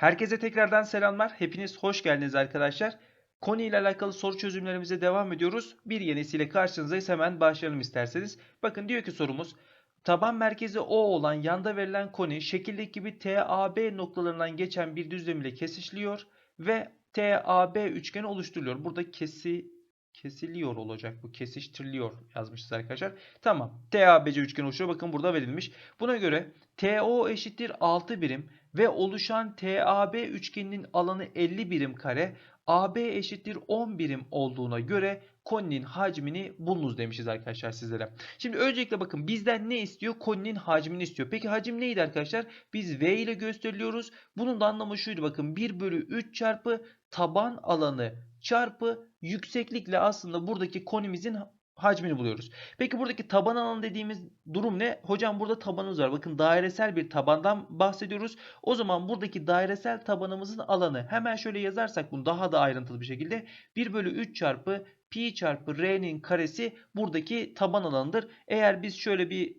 Herkese tekrardan selamlar. Hepiniz hoş geldiniz arkadaşlar. Konu ile alakalı soru çözümlerimize devam ediyoruz. Bir yenisiyle karşınızdayız. Hemen başlayalım isterseniz. Bakın diyor ki sorumuz. Taban merkezi O olan yanda verilen koni şekildeki gibi TAB noktalarından geçen bir düzlem ile kesişiliyor ve TAB üçgeni oluşturuluyor. Burada kesi kesiliyor olacak bu. Kesiştiriliyor yazmışız arkadaşlar. Tamam. TABC üçgeni oluşuyor. Bakın burada verilmiş. Buna göre TO eşittir 6 birim ve oluşan TAB üçgeninin alanı 50 birim kare, AB eşittir 10 birim olduğuna göre koninin hacmini bulunuz demişiz arkadaşlar sizlere. Şimdi öncelikle bakın bizden ne istiyor? Koninin hacmini istiyor. Peki hacim neydi arkadaşlar? Biz V ile gösteriliyoruz. Bunun da anlamı şuydu bakın 1 bölü 3 çarpı taban alanı çarpı yükseklikle aslında buradaki konimizin hacmini buluyoruz. Peki buradaki taban alanı dediğimiz durum ne? Hocam burada tabanımız var. Bakın dairesel bir tabandan bahsediyoruz. O zaman buradaki dairesel tabanımızın alanı hemen şöyle yazarsak bunu daha da ayrıntılı bir şekilde 1 bölü 3 çarpı pi çarpı r'nin karesi buradaki taban alanıdır. Eğer biz şöyle bir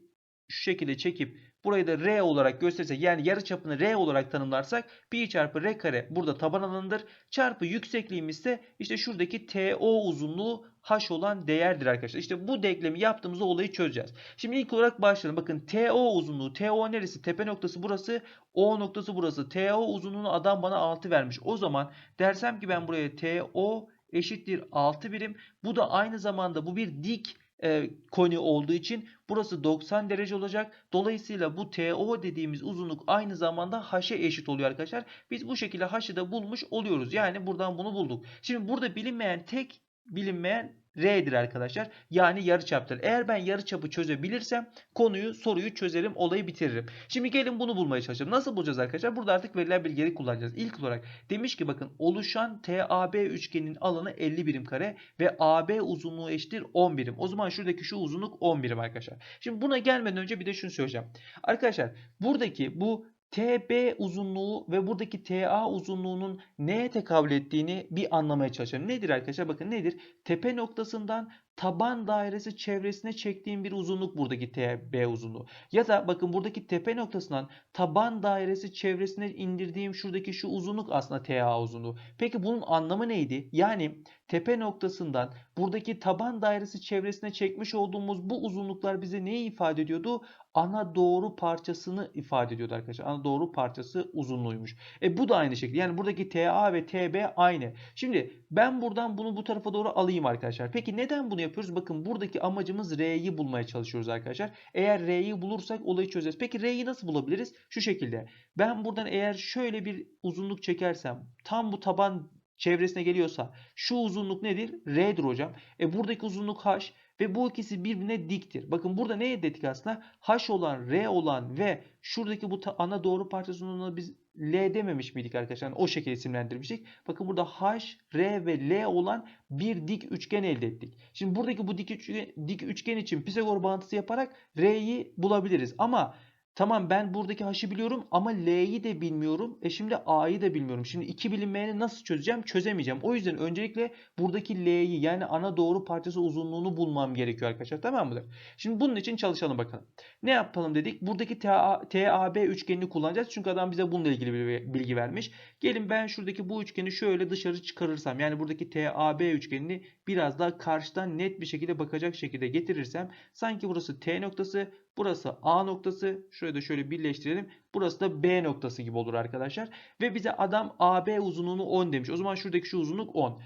şu şekilde çekip burayı da r olarak gösterirsek yani yarı çapını r olarak tanımlarsak pi çarpı r kare burada taban alanıdır. Çarpı yüksekliğimiz ise işte şuradaki TO uzunluğu h olan değerdir arkadaşlar. İşte bu denklemi yaptığımızda olayı çözeceğiz. Şimdi ilk olarak başlayalım. Bakın TO uzunluğu. TO neresi? Tepe noktası burası. O noktası burası. TO uzunluğunu adam bana 6 vermiş. O zaman dersem ki ben buraya TO eşittir 6 birim. Bu da aynı zamanda bu bir dik e, koni olduğu için burası 90 derece olacak. Dolayısıyla bu TO dediğimiz uzunluk aynı zamanda h'e eşit oluyor arkadaşlar. Biz bu şekilde h'ı da bulmuş oluyoruz. Yani buradan bunu bulduk. Şimdi burada bilinmeyen tek bilinmeyen R'dir arkadaşlar. Yani yarıçaptır. Eğer ben yarıçapı çözebilirsem konuyu, soruyu çözerim, olayı bitiririm. Şimdi gelin bunu bulmaya çalışalım. Nasıl bulacağız arkadaşlar? Burada artık verilen bilgileri kullanacağız. İlk olarak demiş ki bakın oluşan TAB üçgeninin alanı 50 birim kare ve AB uzunluğu eşittir 10 birim. O zaman şuradaki şu uzunluk 10 birim arkadaşlar. Şimdi buna gelmeden önce bir de şunu söyleyeceğim. Arkadaşlar buradaki bu TB uzunluğu ve buradaki TA uzunluğunun neye tekabül ettiğini bir anlamaya çalışalım. Nedir arkadaşlar? Bakın nedir? Tepe noktasından taban dairesi çevresine çektiğim bir uzunluk buradaki TB uzunluğu. Ya da bakın buradaki tepe noktasından taban dairesi çevresine indirdiğim şuradaki şu uzunluk aslında TA uzunluğu. Peki bunun anlamı neydi? Yani tepe noktasından buradaki taban dairesi çevresine çekmiş olduğumuz bu uzunluklar bize neyi ifade ediyordu? Ana doğru parçasını ifade ediyordu arkadaşlar. Ana doğru parçası uzunluğuymuş. E bu da aynı şekilde. Yani buradaki TA ve TB aynı. Şimdi ben buradan bunu bu tarafa doğru alayım arkadaşlar. Peki neden bunu yapıyoruz? Bakın buradaki amacımız R'yi bulmaya çalışıyoruz arkadaşlar. Eğer R'yi bulursak olayı çözeriz. Peki R'yi nasıl bulabiliriz? Şu şekilde. Ben buradan eğer şöyle bir uzunluk çekersem tam bu taban çevresine geliyorsa şu uzunluk nedir? R'dir hocam. E buradaki uzunluk H ve bu ikisi birbirine diktir. Bakın burada ne ettik aslında? H olan, R olan ve şuradaki bu ana doğru parçasının biz L dememiş miydik arkadaşlar? Yani o şekilde isimlendirmiştik. Bakın burada H, R ve L olan bir dik üçgen elde ettik. Şimdi buradaki bu dik üçgen, dik üçgen için Pisagor bağıntısı yaparak R'yi bulabiliriz. Ama Tamam ben buradaki h'ı biliyorum ama l'yi de bilmiyorum. E şimdi a'yı da bilmiyorum. Şimdi iki bilinmeyeni nasıl çözeceğim? Çözemeyeceğim. O yüzden öncelikle buradaki l'yi yani ana doğru parçası uzunluğunu bulmam gerekiyor arkadaşlar. Tamam mıdır? Şimdi bunun için çalışalım bakalım. Ne yapalım dedik? Buradaki TA, TAB üçgenini kullanacağız. Çünkü adam bize bununla ilgili bir bilgi vermiş. Gelin ben şuradaki bu üçgeni şöyle dışarı çıkarırsam yani buradaki TAB üçgenini biraz daha karşıdan net bir şekilde bakacak şekilde getirirsem sanki burası T noktası Burası A noktası. Şurayı da şöyle birleştirelim. Burası da B noktası gibi olur arkadaşlar. Ve bize adam AB uzunluğunu 10 demiş. O zaman şuradaki şu uzunluk 10.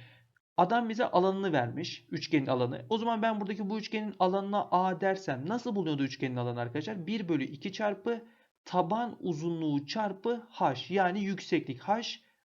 Adam bize alanını vermiş. Üçgenin alanı. O zaman ben buradaki bu üçgenin alanına A dersem nasıl bulunuyordu üçgenin alanı arkadaşlar? 1 bölü 2 çarpı taban uzunluğu çarpı H. Yani yükseklik H.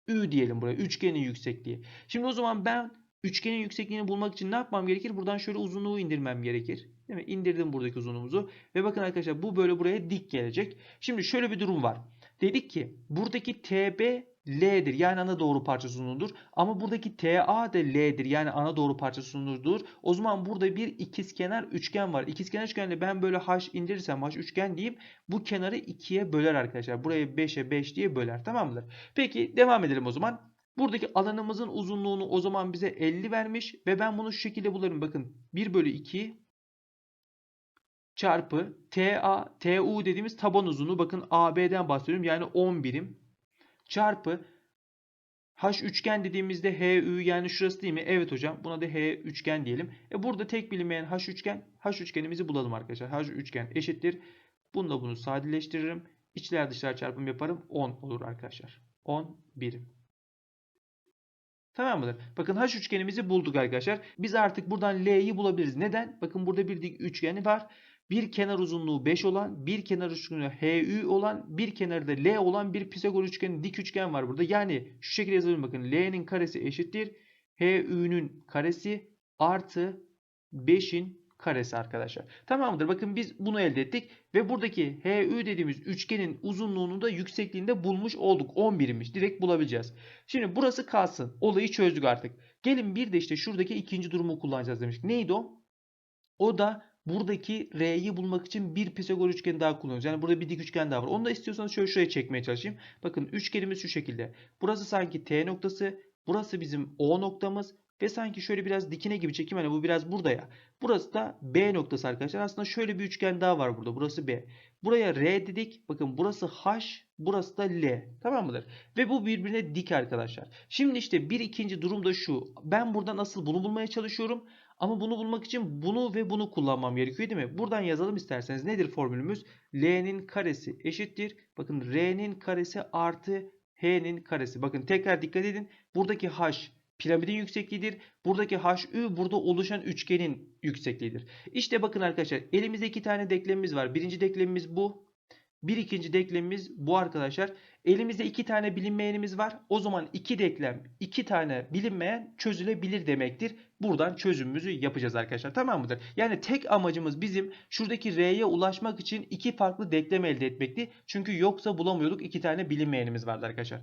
Ü diyelim buraya. Üçgenin yüksekliği. Şimdi o zaman ben üçgenin yüksekliğini bulmak için ne yapmam gerekir? Buradan şöyle uzunluğu indirmem gerekir. Değil mi? İndirdim buradaki uzunluğumuzu. Ve bakın arkadaşlar bu böyle buraya dik gelecek. Şimdi şöyle bir durum var. Dedik ki buradaki TB L'dir yani ana doğru parçası uzunluğudur. Ama buradaki TA da L'dir yani ana doğru parçası uzunluğudur. O zaman burada bir ikizkenar üçgen var. İkizkenar üçgende ben böyle H indirirsem H üçgen diyeyim. Bu kenarı ikiye böler arkadaşlar. Burayı 5'e 5 diye böler. Tamam mıdır? Peki devam edelim o zaman. Buradaki alanımızın uzunluğunu o zaman bize 50 vermiş. Ve ben bunu şu şekilde bularım. Bakın 1 bölü 2 çarpı TA, TU dediğimiz taban uzunluğu bakın AB'den bahsediyorum. Yani 10 birim. çarpı H üçgen dediğimizde HÜ yani şurası değil mi? Evet hocam. Buna da H üçgen diyelim. E burada tek bilinmeyen H üçgen. H üçgenimizi bulalım arkadaşlar. H üçgen eşittir. Bununla bunu sadeleştiririm. İçler dışlar çarpım yaparım. 10 olur arkadaşlar. 10 birim. Tamam mıdır? Bakın H üçgenimizi bulduk arkadaşlar. Biz artık buradan L'yi bulabiliriz. Neden? Bakın burada bir dik üçgeni var. Bir kenar uzunluğu 5 olan, bir kenar uzunluğu HÜ olan, bir kenarı da L olan bir Pisagor üçgeni dik üçgen var burada. Yani şu şekilde yazalım bakın. L'nin karesi eşittir. HÜ'nün karesi artı 5'in karesi arkadaşlar. Tamam mıdır? Bakın biz bunu elde ettik. Ve buradaki HÜ dediğimiz üçgenin uzunluğunu da yüksekliğinde bulmuş olduk. 11'miş. Direkt bulabileceğiz. Şimdi burası kalsın. Olayı çözdük artık. Gelin bir de işte şuradaki ikinci durumu kullanacağız demiştik. Neydi o? O da buradaki R'yi bulmak için bir Pisagor üçgeni daha kullanıyoruz. Yani burada bir dik üçgen daha var. Onu da istiyorsanız şöyle şuraya çekmeye çalışayım. Bakın üçgenimiz şu şekilde. Burası sanki T noktası. Burası bizim O noktamız. Ve sanki şöyle biraz dikine gibi çekeyim. Hani bu biraz burada ya. Burası da B noktası arkadaşlar. Aslında şöyle bir üçgen daha var burada. Burası B. Buraya R dedik. Bakın burası H. Burası da L. Tamam mıdır? Ve bu birbirine dik arkadaşlar. Şimdi işte bir ikinci durum da şu. Ben burada nasıl bunu bulmaya çalışıyorum. Ama bunu bulmak için bunu ve bunu kullanmam gerekiyor değil mi? Buradan yazalım isterseniz. Nedir formülümüz? L'nin karesi eşittir. Bakın R'nin karesi artı H'nin karesi. Bakın tekrar dikkat edin. Buradaki H piramidin yüksekliğidir. Buradaki HÜ burada oluşan üçgenin yüksekliğidir. İşte bakın arkadaşlar elimizde iki tane denklemimiz var. Birinci denklemimiz bu. Bir ikinci denklemimiz bu arkadaşlar. Elimizde iki tane bilinmeyenimiz var. O zaman iki denklem, iki tane bilinmeyen çözülebilir demektir. Buradan çözümümüzü yapacağız arkadaşlar. Tamam mıdır? Yani tek amacımız bizim şuradaki R'ye ulaşmak için iki farklı denklem elde etmekti. Çünkü yoksa bulamıyorduk. iki tane bilinmeyenimiz vardı arkadaşlar.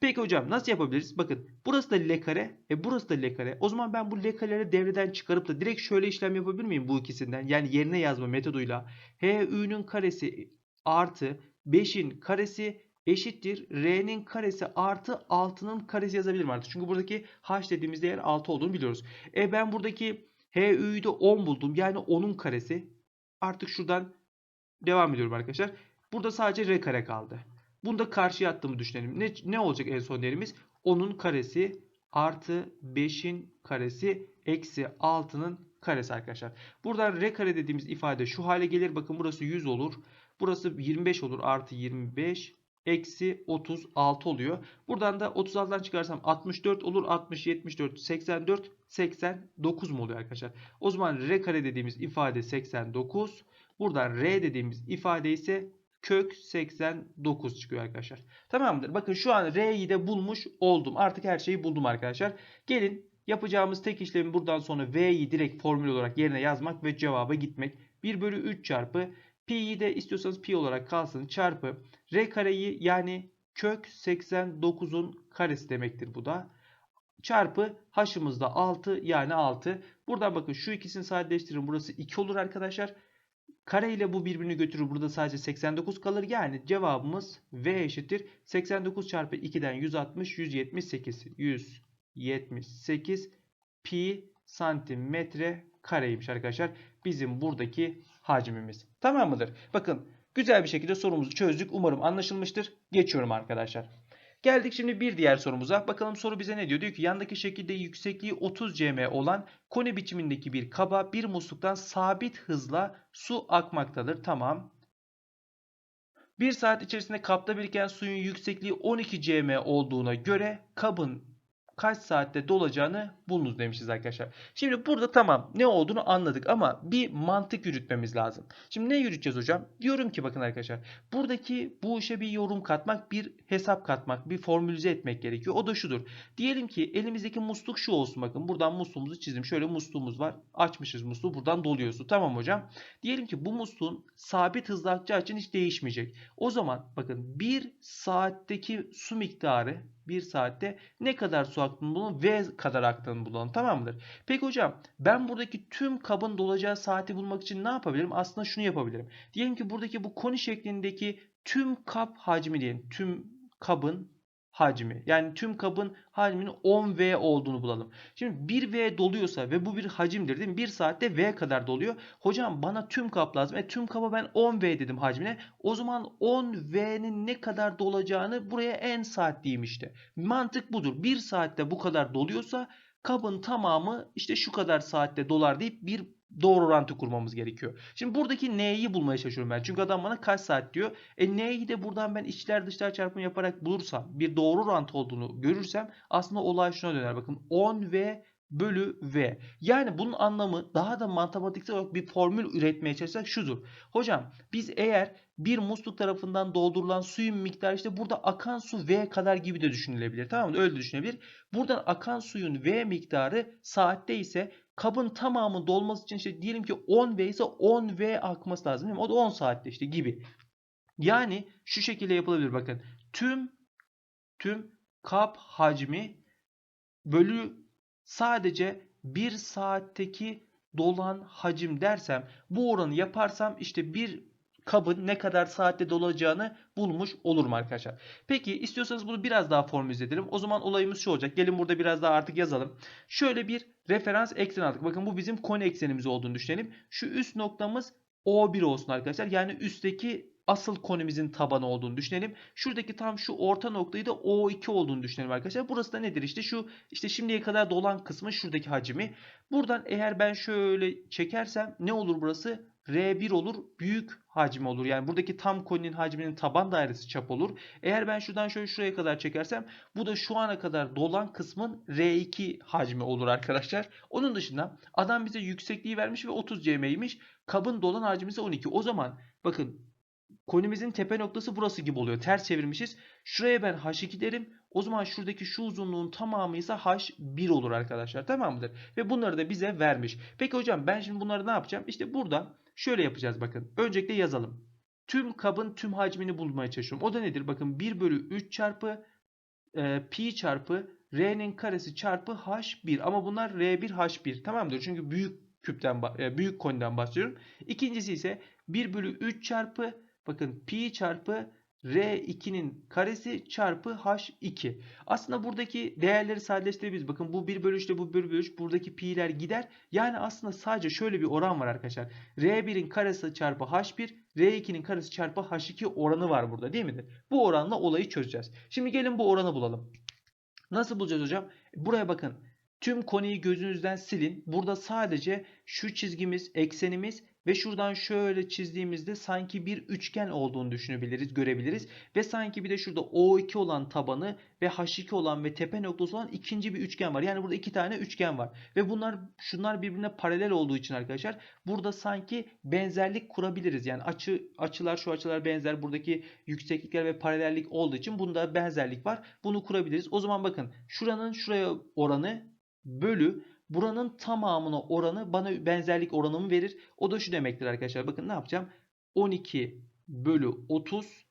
Peki hocam nasıl yapabiliriz? Bakın burası da L kare. E burası da L kare. O zaman ben bu L kareleri devreden çıkarıp da direkt şöyle işlem yapabilir miyim bu ikisinden? Yani yerine yazma metoduyla. HÜ'nün karesi artı 5'in karesi eşittir. R'nin karesi artı 6'nın karesi yazabilirim artık. Çünkü buradaki H dediğimiz değer 6 olduğunu biliyoruz. E ben buradaki HÜ'yü de 10 buldum. Yani 10'un karesi. Artık şuradan devam ediyorum arkadaşlar. Burada sadece R kare kaldı. Bunu da karşıya attığımı düşünelim. Ne, ne olacak en son değerimiz? 10'un karesi artı 5'in karesi eksi 6'nın karesi arkadaşlar. Buradan R kare dediğimiz ifade şu hale gelir. Bakın burası 100 olur. Burası 25 olur. Artı 25 eksi 36 oluyor. Buradan da 36'dan çıkarsam 64 olur. 60, 74, 84, 89 mu oluyor arkadaşlar? O zaman R kare dediğimiz ifade 89. Buradan R dediğimiz ifade ise kök 89 çıkıyor arkadaşlar. Tamamdır. Bakın şu an R'yi de bulmuş oldum. Artık her şeyi buldum arkadaşlar. Gelin yapacağımız tek işlemi buradan sonra V'yi direkt formül olarak yerine yazmak ve cevaba gitmek. 1 bölü 3 çarpı Pi'yi de istiyorsanız pi olarak kalsın çarpı R kareyi yani kök 89'un karesi demektir bu da. Çarpı h'ımız da 6 yani 6. Buradan bakın şu ikisini sadeleştirin. Burası 2 olur arkadaşlar. Kare ile bu birbirini götürür. Burada sadece 89 kalır. Yani cevabımız V eşittir. 89 çarpı 2'den 160 178. 178 pi santimetre kareymiş arkadaşlar. Bizim buradaki hacmimiz. Tamam mıdır? Bakın güzel bir şekilde sorumuzu çözdük. Umarım anlaşılmıştır. Geçiyorum arkadaşlar. Geldik şimdi bir diğer sorumuza. Bakalım soru bize ne diyor? Diyor ki yandaki şekilde yüksekliği 30 cm olan koni biçimindeki bir kaba bir musluktan sabit hızla su akmaktadır. Tamam. Bir saat içerisinde kapta biriken suyun yüksekliği 12 cm olduğuna göre kabın kaç saatte dolacağını bulunuz demişiz arkadaşlar. Şimdi burada tamam ne olduğunu anladık ama bir mantık yürütmemiz lazım. Şimdi ne yürüteceğiz hocam? Diyorum ki bakın arkadaşlar buradaki bu işe bir yorum katmak, bir hesap katmak, bir formülize etmek gerekiyor. O da şudur. Diyelim ki elimizdeki musluk şu olsun bakın. Buradan musluğumuzu çizdim. Şöyle musluğumuz var. Açmışız musluğu. Buradan doluyor su. Tamam hocam. Diyelim ki bu musluğun sabit hızla akacağı için hiç değişmeyecek. O zaman bakın bir saatteki su miktarı bir saatte ne kadar su aktığını bulalım V kadar aktığını bulalım tamam mıdır? Peki hocam ben buradaki tüm kabın dolacağı saati bulmak için ne yapabilirim? Aslında şunu yapabilirim. Diyelim ki buradaki bu koni şeklindeki tüm kap hacmi diyelim. Tüm kabın hacmi. Yani tüm kabın hacminin 10V olduğunu bulalım. Şimdi 1V doluyorsa ve bu bir hacimdir değil mi? 1 saatte V kadar doluyor. Hocam bana tüm kap lazım. E tüm kaba ben 10V dedim hacmine. O zaman 10V'nin ne kadar dolacağını buraya en saat diyeyim işte. Mantık budur. 1 saatte bu kadar doluyorsa kabın tamamı işte şu kadar saatte dolar deyip bir doğru orantı kurmamız gerekiyor. Şimdi buradaki N'yi bulmaya çalışıyorum ben. Çünkü adam bana kaç saat diyor. E N'yi de buradan ben içler dışlar çarpımı yaparak bulursam bir doğru orantı olduğunu görürsem aslında olay şuna döner. Bakın 10 V bölü V. Yani bunun anlamı daha da matematiksel olarak bir formül üretmeye çalışsak şudur. Hocam biz eğer bir musluk tarafından doldurulan suyun miktarı işte burada akan su V kadar gibi de düşünülebilir. Tamam mı? Öyle düşünebilir. Buradan akan suyun V miktarı saatte ise kabın tamamı dolması için işte diyelim ki 10 V ise 10 V akması lazım değil mi? O da 10 saatte işte gibi. Yani şu şekilde yapılabilir bakın. Tüm tüm kap hacmi bölü sadece 1 saatteki dolan hacim dersem bu oranı yaparsam işte bir kabın ne kadar saatte dolacağını bulmuş olurum arkadaşlar. Peki istiyorsanız bunu biraz daha formülize edelim. O zaman olayımız şu olacak. Gelin burada biraz daha artık yazalım. Şöyle bir referans eksen aldık. Bakın bu bizim konu eksenimiz olduğunu düşünelim. Şu üst noktamız O1 olsun arkadaşlar. Yani üstteki asıl konumuzun tabanı olduğunu düşünelim. Şuradaki tam şu orta noktayı da O2 olduğunu düşünelim arkadaşlar. Burası da nedir? İşte şu işte şimdiye kadar dolan kısmı şuradaki hacmi. Buradan eğer ben şöyle çekersem ne olur burası? R1 olur. Büyük hacmi olur. Yani buradaki tam koninin hacminin taban dairesi çap olur. Eğer ben şuradan şöyle şuraya kadar çekersem bu da şu ana kadar dolan kısmın R2 hacmi olur arkadaşlar. Onun dışında adam bize yüksekliği vermiş ve 30 cm'ymiş. Kabın dolan hacmi ise 12. O zaman bakın konimizin tepe noktası burası gibi oluyor. Ters çevirmişiz. Şuraya ben H2 derim. O zaman şuradaki şu uzunluğun tamamı ise H1 olur arkadaşlar. Tamam mıdır? Ve bunları da bize vermiş. Peki hocam ben şimdi bunları ne yapacağım? İşte burada şöyle yapacağız bakın. Öncelikle yazalım. Tüm kabın tüm hacmini bulmaya çalışıyorum. O da nedir? Bakın 1 bölü 3 çarpı e, pi çarpı r'nin karesi çarpı h1. Ama bunlar r1 h1. Tamamdır. Çünkü büyük küpten e, büyük koniden bahsediyorum. İkincisi ise 1 bölü 3 çarpı bakın pi çarpı R2'nin karesi çarpı H2. Aslında buradaki değerleri sadeleştirebiliriz. Bakın bu 1 bölü 3 ile bu 1 bölü 3 buradaki pi'ler gider. Yani aslında sadece şöyle bir oran var arkadaşlar. R1'in karesi çarpı H1, R2'nin karesi çarpı H2 oranı var burada değil midir? Bu oranla olayı çözeceğiz. Şimdi gelin bu oranı bulalım. Nasıl bulacağız hocam? Buraya bakın. Tüm konuyu gözünüzden silin. Burada sadece şu çizgimiz, eksenimiz ve şuradan şöyle çizdiğimizde sanki bir üçgen olduğunu düşünebiliriz, görebiliriz. Ve sanki bir de şurada O2 olan tabanı ve H2 olan ve tepe noktası olan ikinci bir üçgen var. Yani burada iki tane üçgen var. Ve bunlar şunlar birbirine paralel olduğu için arkadaşlar burada sanki benzerlik kurabiliriz. Yani açı açılar şu açılar benzer. Buradaki yükseklikler ve paralellik olduğu için bunda benzerlik var. Bunu kurabiliriz. O zaman bakın şuranın şuraya oranı bölü buranın tamamına oranı bana benzerlik oranımı verir. O da şu demektir arkadaşlar. Bakın ne yapacağım? 12 bölü 30.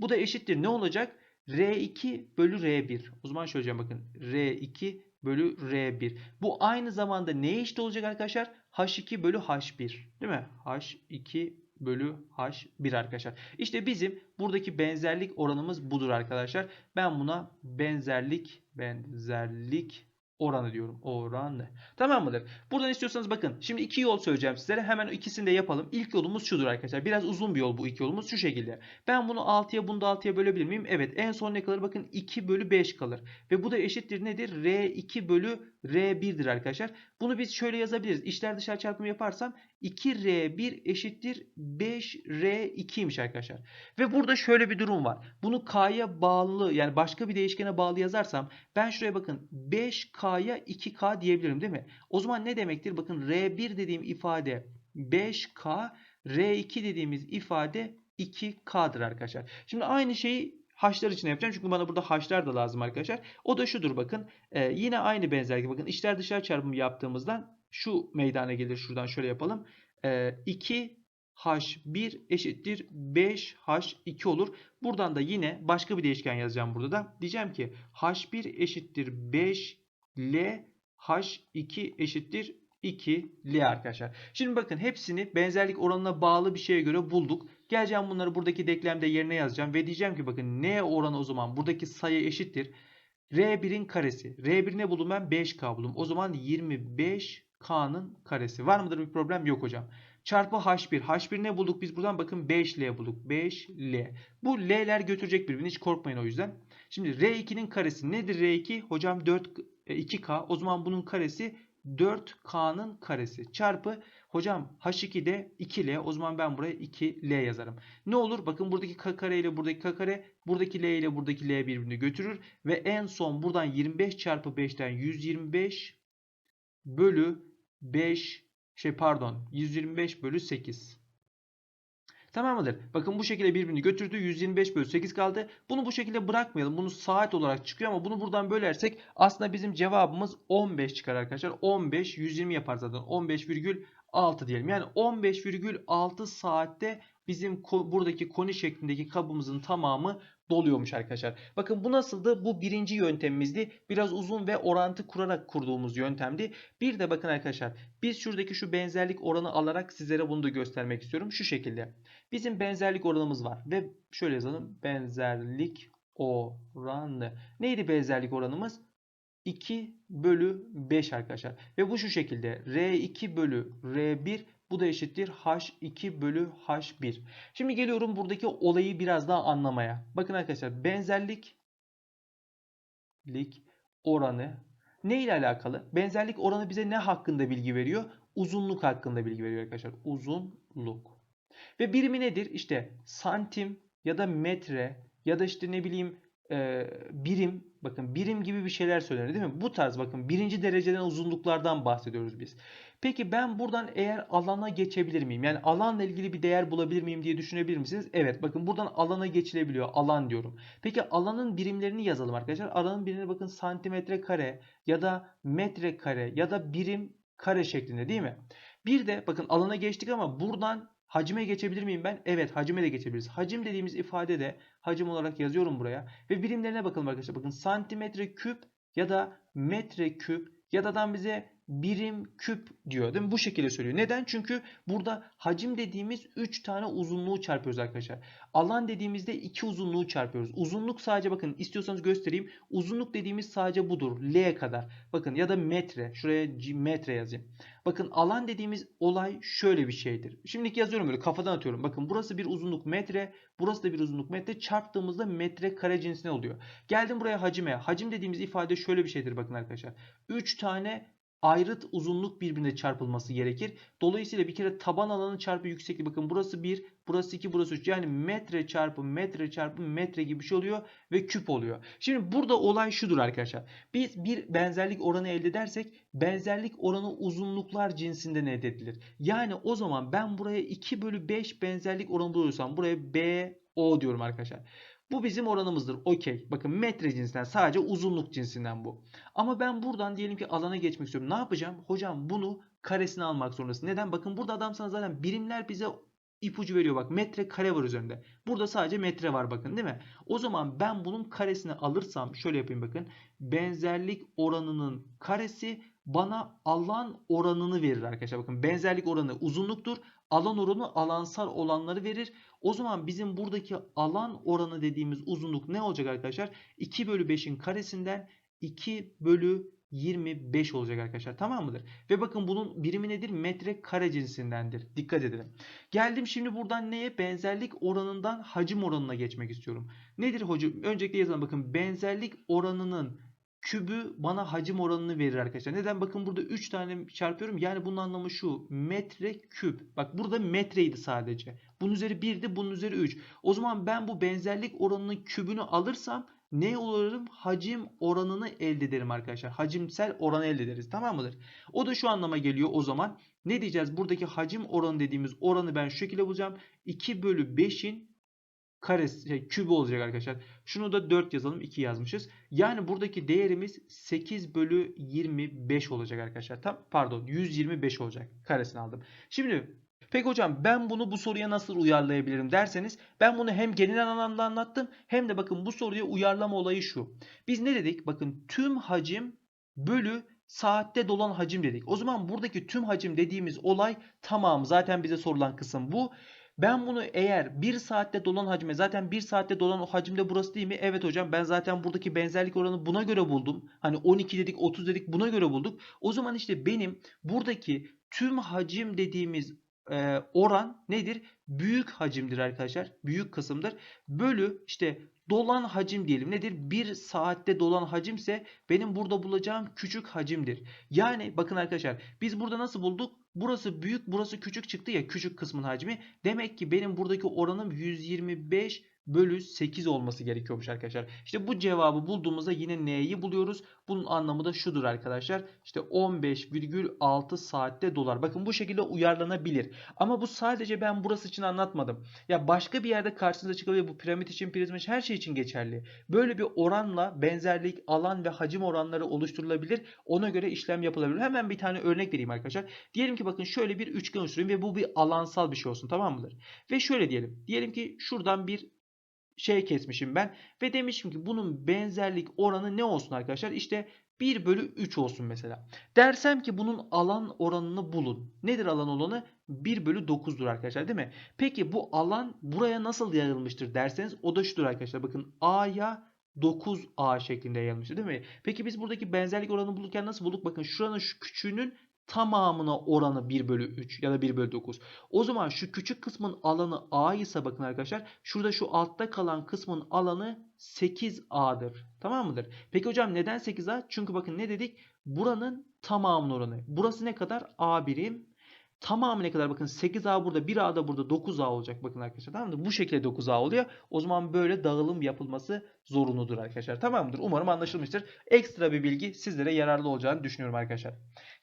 Bu da eşittir. Ne olacak? R2 bölü R1. O zaman şöyle diyeceğim bakın. R2 bölü R1. Bu aynı zamanda neye eşit olacak arkadaşlar? H2 bölü H1. Değil mi? H2 bölü H1 arkadaşlar. İşte bizim buradaki benzerlik oranımız budur arkadaşlar. Ben buna benzerlik benzerlik oranı diyorum. Oranı. Tamam mıdır? Buradan istiyorsanız bakın. Şimdi iki yol söyleyeceğim sizlere. Hemen ikisini de yapalım. İlk yolumuz şudur arkadaşlar. Biraz uzun bir yol bu iki yolumuz. Şu şekilde. Ben bunu 6'ya bunu da 6'ya bölebilir miyim? Evet. En son ne kalır? Bakın 2 bölü 5 kalır. Ve bu da eşittir nedir? R2 bölü R1'dir arkadaşlar. Bunu biz şöyle yazabiliriz. İçler dışarı çarpımı yaparsam 2R1 eşittir 5R2'ymiş arkadaşlar. Ve burada şöyle bir durum var. Bunu K'ya bağlı yani başka bir değişkene bağlı yazarsam ben şuraya bakın 5K'ya 2K diyebilirim değil mi? O zaman ne demektir? Bakın R1 dediğim ifade 5K, R2 dediğimiz ifade 2K'dır arkadaşlar. Şimdi aynı şeyi haşlar için yapacağım. Çünkü bana burada haşlar da lazım arkadaşlar. O da şudur bakın. Ee, yine aynı benzerlik. Bakın içler dışarı çarpımı yaptığımızdan şu meydana gelir. Şuradan şöyle yapalım. Ee, 2 H1 eşittir 5H2 olur. Buradan da yine başka bir değişken yazacağım burada da. Diyeceğim ki H1 eşittir 5L H2 eşittir 2L arkadaşlar. Şimdi bakın hepsini benzerlik oranına bağlı bir şeye göre bulduk. Geleceğim bunları buradaki denklemde yerine yazacağım ve diyeceğim ki bakın n oranı o zaman buradaki sayı eşittir. R1'in karesi. R1 ne buldum ben? 5K buldum. O zaman 25K'nın karesi. Var mıdır bir problem? Yok hocam. Çarpı H1. H1 ne bulduk biz buradan? Bakın 5L bulduk. 5L. Bu L'ler götürecek birbirini. Hiç korkmayın o yüzden. Şimdi R2'nin karesi nedir R2? Hocam 4 e, 2K. O zaman bunun karesi 4K'nın karesi. Çarpı hocam H2'de 2L. O zaman ben buraya 2L yazarım. Ne olur? Bakın buradaki K kare ile buradaki K kare buradaki L ile buradaki L birbirini götürür. Ve en son buradan 25 çarpı 5'ten 125 bölü 5 şey pardon 125 bölü 8. Tamam mıdır? Bakın bu şekilde birbirini götürdü. 125 bölü 8 kaldı. Bunu bu şekilde bırakmayalım. Bunu saat olarak çıkıyor ama bunu buradan bölersek aslında bizim cevabımız 15 çıkar arkadaşlar. 15 120 yapar zaten. 15,6 diyelim. Yani 15,6 saatte bizim buradaki koni şeklindeki kabımızın tamamı doluyormuş arkadaşlar. Bakın bu nasıldı? Bu birinci yöntemimizdi. Biraz uzun ve orantı kurarak kurduğumuz yöntemdi. Bir de bakın arkadaşlar biz şuradaki şu benzerlik oranı alarak sizlere bunu da göstermek istiyorum. Şu şekilde. Bizim benzerlik oranımız var ve şöyle yazalım. Benzerlik oranı. Neydi benzerlik oranımız? 2 bölü 5 arkadaşlar. Ve bu şu şekilde. R2 bölü R1 bu da eşittir H2 bölü H1. Şimdi geliyorum buradaki olayı biraz daha anlamaya. Bakın arkadaşlar benzerlik lik oranı ne ile alakalı? Benzerlik oranı bize ne hakkında bilgi veriyor? Uzunluk hakkında bilgi veriyor arkadaşlar. Uzunluk. Ve birimi nedir? İşte santim ya da metre ya da işte ne bileyim e, birim bakın birim gibi bir şeyler söylenir değil mi? Bu tarz bakın birinci dereceden uzunluklardan bahsediyoruz biz. Peki ben buradan eğer alana geçebilir miyim? Yani alanla ilgili bir değer bulabilir miyim diye düşünebilir misiniz? Evet bakın buradan alana geçilebiliyor. Alan diyorum. Peki alanın birimlerini yazalım arkadaşlar. Alanın birimine bakın santimetre kare ya da metre kare ya da birim kare şeklinde değil mi? Bir de bakın alana geçtik ama buradan Hacime geçebilir miyim ben? Evet hacime de geçebiliriz. Hacim dediğimiz ifade de hacim olarak yazıyorum buraya. Ve birimlerine bakalım arkadaşlar. Bakın santimetre küp ya da metre küp ya da bize birim küp diyor değil mi? Bu şekilde söylüyor. Neden? Çünkü burada hacim dediğimiz 3 tane uzunluğu çarpıyoruz arkadaşlar. Alan dediğimizde 2 uzunluğu çarpıyoruz. Uzunluk sadece bakın istiyorsanız göstereyim. Uzunluk dediğimiz sadece budur. L kadar. Bakın ya da metre. Şuraya metre yazayım. Bakın alan dediğimiz olay şöyle bir şeydir. Şimdiki yazıyorum böyle kafadan atıyorum. Bakın burası bir uzunluk metre. Burası da bir uzunluk metre. Çarptığımızda metre kare cinsine oluyor. Geldim buraya hacime. Hacim dediğimiz ifade şöyle bir şeydir bakın arkadaşlar. 3 tane ayrıt uzunluk birbirine çarpılması gerekir. Dolayısıyla bir kere taban alanı çarpı yükseklik. Bakın burası 1, burası 2, burası 3. Yani metre çarpı metre çarpı metre gibi bir şey oluyor ve küp oluyor. Şimdi burada olay şudur arkadaşlar. Biz bir benzerlik oranı elde edersek benzerlik oranı uzunluklar cinsinden elde edilir. Yani o zaman ben buraya 2 bölü 5 benzerlik oranı buluyorsam buraya B, O diyorum arkadaşlar. Bu bizim oranımızdır. Okey. Bakın metre cinsinden sadece uzunluk cinsinden bu. Ama ben buradan diyelim ki alana geçmek istiyorum. Ne yapacağım? Hocam bunu karesini almak zorundasın. Neden? Bakın burada adam sana zaten birimler bize ipucu veriyor. Bak metre kare var üzerinde. Burada sadece metre var bakın değil mi? O zaman ben bunun karesini alırsam şöyle yapayım bakın. Benzerlik oranının karesi bana alan oranını verir arkadaşlar. Bakın benzerlik oranı uzunluktur. Alan oranı alansal olanları verir. O zaman bizim buradaki alan oranı dediğimiz uzunluk ne olacak arkadaşlar? 2 bölü 5'in karesinden 2 bölü 25 olacak arkadaşlar. Tamam mıdır? Ve bakın bunun birimi nedir? Metre kare cinsindendir. Dikkat edelim. Geldim şimdi buradan neye? Benzerlik oranından hacim oranına geçmek istiyorum. Nedir hocam? Öncelikle yazalım. Bakın benzerlik oranının kübü bana hacim oranını verir arkadaşlar. Neden? Bakın burada 3 tane çarpıyorum. Yani bunun anlamı şu. Metre küp. Bak burada metreydi sadece. Bunun üzeri 1'di. Bunun üzeri 3. O zaman ben bu benzerlik oranının kübünü alırsam ne olurum? Hacim oranını elde ederim arkadaşlar. Hacimsel oranı elde ederiz. Tamam mıdır? O da şu anlama geliyor o zaman. Ne diyeceğiz? Buradaki hacim oranı dediğimiz oranı ben şu şekilde bulacağım. 2 bölü 5'in karesi, şey, kübü olacak arkadaşlar. Şunu da 4 yazalım. 2 yazmışız. Yani buradaki değerimiz 8 bölü 25 olacak arkadaşlar. Tam, pardon 125 olacak. Karesini aldım. Şimdi Peki hocam ben bunu bu soruya nasıl uyarlayabilirim derseniz ben bunu hem genel anlamda anlattım hem de bakın bu soruya uyarlama olayı şu. Biz ne dedik? Bakın tüm hacim bölü saatte dolan hacim dedik. O zaman buradaki tüm hacim dediğimiz olay tamam zaten bize sorulan kısım bu. Ben bunu eğer 1 saatte dolan hacme zaten 1 saatte dolan o hacimde burası değil mi? Evet hocam ben zaten buradaki benzerlik oranı buna göre buldum. Hani 12 dedik 30 dedik buna göre bulduk. O zaman işte benim buradaki tüm hacim dediğimiz e, oran nedir? Büyük hacimdir arkadaşlar. Büyük kısımdır. Bölü işte dolan hacim diyelim. Nedir? 1 saatte dolan hacimse benim burada bulacağım küçük hacimdir. Yani bakın arkadaşlar biz burada nasıl bulduk? Burası büyük, burası küçük çıktı ya küçük kısmın hacmi. Demek ki benim buradaki oranım 125 bölü 8 olması gerekiyormuş arkadaşlar. İşte bu cevabı bulduğumuzda yine neyi buluyoruz? Bunun anlamı da şudur arkadaşlar. İşte 15,6 saatte dolar. Bakın bu şekilde uyarlanabilir. Ama bu sadece ben burası için anlatmadım. Ya başka bir yerde karşınıza çıkabilir. Bu piramit için, prizma için her şey için geçerli. Böyle bir oranla benzerlik, alan ve hacim oranları oluşturulabilir. Ona göre işlem yapılabilir. Hemen bir tane örnek vereyim arkadaşlar. Diyelim ki bakın şöyle bir üçgen oluşturayım ve bu bir alansal bir şey olsun tamam mıdır? Ve şöyle diyelim. Diyelim ki şuradan bir şey kesmişim ben ve demişim ki bunun benzerlik oranı ne olsun arkadaşlar? İşte 1 bölü 3 olsun mesela. Dersem ki bunun alan oranını bulun. Nedir alan oranı? 1 bölü 9'dur arkadaşlar değil mi? Peki bu alan buraya nasıl yayılmıştır derseniz o da şudur arkadaşlar. Bakın A'ya 9A şeklinde yayılmıştır değil mi? Peki biz buradaki benzerlik oranını bulurken nasıl bulduk? Bakın şuranın şu küçüğünün tamamına oranı 1 bölü 3 ya da 1 bölü 9. O zaman şu küçük kısmın alanı A ise bakın arkadaşlar şurada şu altta kalan kısmın alanı 8A'dır. Tamam mıdır? Peki hocam neden 8A? Çünkü bakın ne dedik? Buranın tamamının oranı. Burası ne kadar? A birim. Tamamı ne kadar? Bakın 8A burada, 1A da burada 9A olacak. Bakın arkadaşlar tamam mı? Bu şekilde 9A oluyor. O zaman böyle dağılım yapılması zorunludur arkadaşlar. Tamam mıdır? Umarım anlaşılmıştır. Ekstra bir bilgi sizlere yararlı olacağını düşünüyorum arkadaşlar.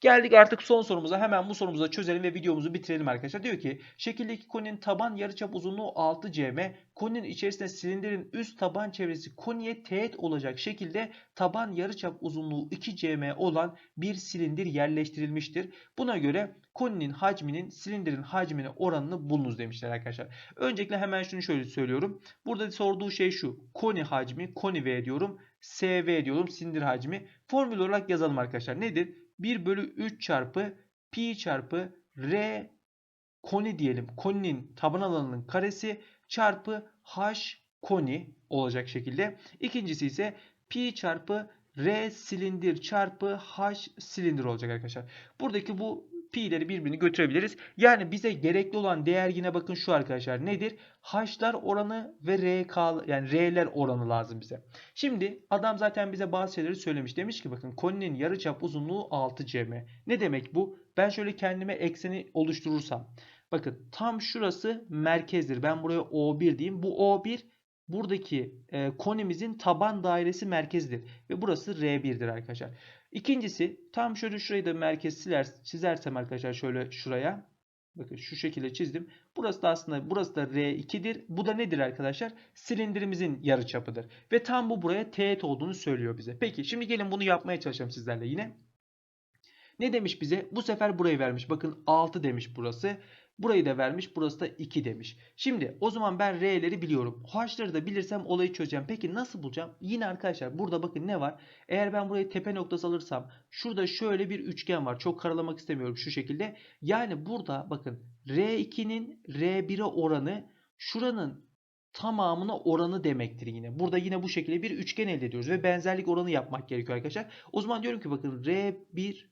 Geldik artık son sorumuza. Hemen bu sorumuzu da çözelim ve videomuzu bitirelim arkadaşlar. Diyor ki şekildeki koninin taban yarıçap uzunluğu 6 cm. Koninin içerisinde silindirin üst taban çevresi koniye teğet olacak şekilde taban yarıçap uzunluğu 2 cm olan bir silindir yerleştirilmiştir. Buna göre koninin hacminin silindirin hacmine oranını bulunuz demişler arkadaşlar. Öncelikle hemen şunu şöyle söylüyorum. Burada sorduğu şey şu. Koni hacmi, koni V diyorum. SV diyorum silindir hacmi. Formül olarak yazalım arkadaşlar. Nedir? 1 bölü 3 çarpı pi çarpı r koni diyelim. Koninin taban alanının karesi çarpı h koni olacak şekilde. İkincisi ise pi çarpı r silindir çarpı h silindir olacak arkadaşlar. Buradaki bu pi'leri birbirini götürebiliriz. Yani bize gerekli olan değer yine bakın şu arkadaşlar nedir? H'lar oranı ve RK yani R'ler oranı lazım bize. Şimdi adam zaten bize bazı şeyleri söylemiş. Demiş ki bakın koninin yarıçap uzunluğu 6 cm. Ne demek bu? Ben şöyle kendime ekseni oluşturursam. Bakın tam şurası merkezdir. Ben buraya O1 diyeyim. Bu O1 buradaki e, konimizin taban dairesi merkezidir. Ve burası R1'dir arkadaşlar. İkincisi tam şöyle şurayı da merkez siler, çizersem arkadaşlar şöyle şuraya. Bakın şu şekilde çizdim. Burası da aslında burası da R2'dir. Bu da nedir arkadaşlar? Silindirimizin yarıçapıdır. Ve tam bu buraya teğet olduğunu söylüyor bize. Peki şimdi gelin bunu yapmaya çalışalım sizlerle yine. Ne demiş bize? Bu sefer burayı vermiş. Bakın 6 demiş burası. Burayı da vermiş. Burası da 2 demiş. Şimdi o zaman ben R'leri biliyorum. H'ları da bilirsem olayı çözeceğim. Peki nasıl bulacağım? Yine arkadaşlar burada bakın ne var? Eğer ben burayı tepe noktası alırsam şurada şöyle bir üçgen var. Çok karalamak istemiyorum şu şekilde. Yani burada bakın R2'nin R1'e oranı şuranın tamamına oranı demektir yine. Burada yine bu şekilde bir üçgen elde ediyoruz ve benzerlik oranı yapmak gerekiyor arkadaşlar. O zaman diyorum ki bakın R1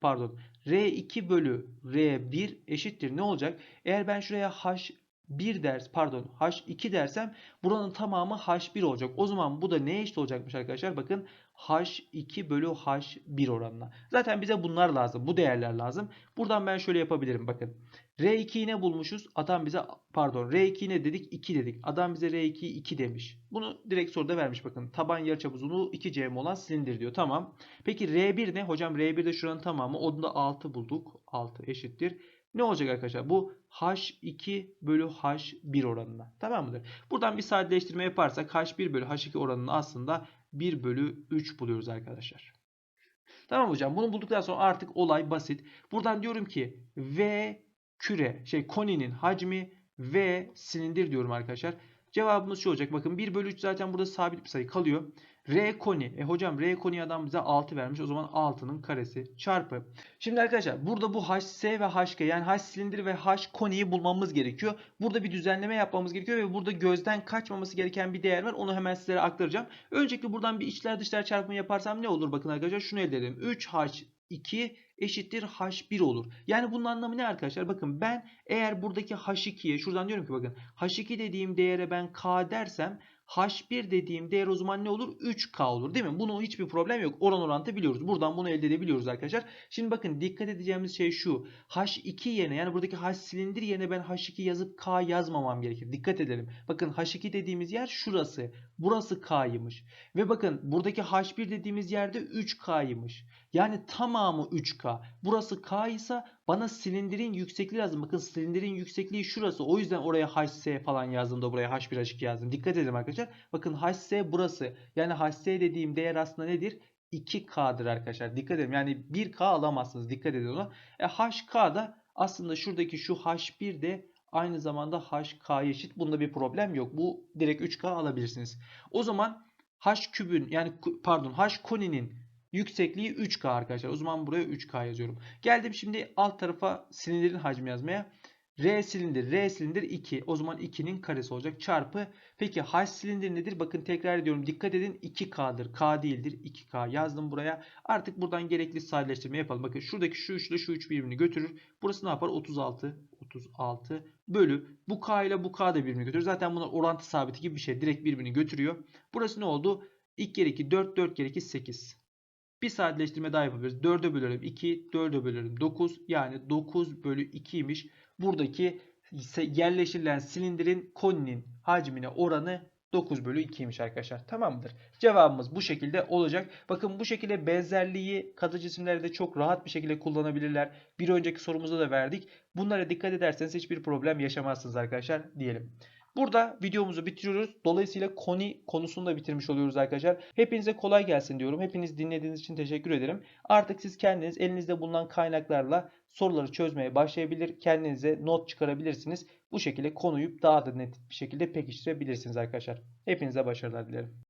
pardon R2 bölü R1 eşittir ne olacak? Eğer ben şuraya H1 ders pardon H2 dersem buranın tamamı H1 olacak. O zaman bu da ne eşit olacakmış arkadaşlar? Bakın H2 bölü H1 oranına. Zaten bize bunlar lazım. Bu değerler lazım. Buradan ben şöyle yapabilirim. Bakın R2'yi ne bulmuşuz? Adam bize pardon R2'yi ne dedik? 2 dedik. Adam bize R2'yi 2 demiş. Bunu direkt soruda vermiş bakın. Taban yarıçap uzunluğu 2 cm olan silindir diyor. Tamam. Peki R1 ne? Hocam R1 de şuranın tamamı. Onu da 6 bulduk. 6 eşittir. Ne olacak arkadaşlar? Bu H2 bölü H1 oranına. Tamam mıdır? Buradan bir sadeleştirme yaparsak H1 bölü H2 oranını aslında 1 bölü 3 buluyoruz arkadaşlar. Tamam hocam. Bunu bulduktan sonra artık olay basit. Buradan diyorum ki V küre şey koninin hacmi V silindir diyorum arkadaşlar. Cevabımız şu olacak. Bakın 1 bölü 3 zaten burada sabit bir sayı kalıyor. R koni. E hocam R koni adam bize 6 vermiş. O zaman 6'nın karesi çarpı. Şimdi arkadaşlar burada bu HC ve HK yani H silindir ve H koniyi bulmamız gerekiyor. Burada bir düzenleme yapmamız gerekiyor ve burada gözden kaçmaması gereken bir değer var. Onu hemen sizlere aktaracağım. Öncelikle buradan bir içler dışlar çarpımı yaparsam ne olur? Bakın arkadaşlar şunu elde edelim. 3H2 eşittir H1 olur. Yani bunun anlamı ne arkadaşlar? Bakın ben eğer buradaki H2'ye şuradan diyorum ki bakın H2 dediğim değere ben K dersem H1 dediğim değer o zaman ne olur? 3K olur değil mi? Bunun hiçbir problem yok. Oran orantı biliyoruz. Buradan bunu elde edebiliyoruz arkadaşlar. Şimdi bakın dikkat edeceğimiz şey şu. H2 yerine yani buradaki H silindir yerine ben H2 yazıp K yazmamam gerekir. Dikkat edelim. Bakın H2 dediğimiz yer şurası. Burası K'ymış. Ve bakın buradaki H1 dediğimiz yerde 3K'ymış. Yani tamamı 3K. Burası K ise bana silindirin yüksekliği lazım. Bakın silindirin yüksekliği şurası. O yüzden oraya HC falan yazdım da buraya H1 H2 yazdım. Dikkat edin arkadaşlar. Bakın HC burası. Yani HC dediğim değer aslında nedir? 2K'dır arkadaşlar. Dikkat edin. Yani 1K alamazsınız. Dikkat edin ona. E HK da aslında şuradaki şu H1 de aynı zamanda HK'ya eşit. Bunda bir problem yok. Bu direkt 3K alabilirsiniz. O zaman H kübün yani pardon H koninin yüksekliği 3K arkadaşlar. O zaman buraya 3K yazıyorum. Geldim şimdi alt tarafa silindirin hacmi yazmaya. R silindir, R silindir 2. O zaman 2'nin karesi olacak. Çarpı. Peki H silindir nedir? Bakın tekrar ediyorum. Dikkat edin 2K'dır. K değildir. 2K yazdım buraya. Artık buradan gerekli sadeleştirme yapalım. Bakın şuradaki şu 3 ile şu 3 birbirini götürür. Burası ne yapar? 36. 36 bölü. Bu K ile bu K da birbirini götürür. Zaten bunlar orantı sabiti gibi bir şey. Direkt birbirini götürüyor. Burası ne oldu? 2 kere 2 4, 4 kere 2 8. Bir sadeleştirme daha yapabiliriz. 4'e bölerim 2, 4'e bölerim 9. Yani 9 bölü 2'ymiş. Buradaki yerleştirilen silindirin koninin hacmine oranı 9 bölü 2'ymiş arkadaşlar. Tamam mıdır? Cevabımız bu şekilde olacak. Bakın bu şekilde benzerliği katı cisimlerde çok rahat bir şekilde kullanabilirler. Bir önceki sorumuzda da verdik. Bunlara dikkat ederseniz hiçbir problem yaşamazsınız arkadaşlar diyelim. Burada videomuzu bitiriyoruz. Dolayısıyla koni konusunu da bitirmiş oluyoruz arkadaşlar. Hepinize kolay gelsin diyorum. Hepiniz dinlediğiniz için teşekkür ederim. Artık siz kendiniz elinizde bulunan kaynaklarla soruları çözmeye başlayabilir. Kendinize not çıkarabilirsiniz. Bu şekilde konuyu daha da net bir şekilde pekiştirebilirsiniz arkadaşlar. Hepinize başarılar dilerim.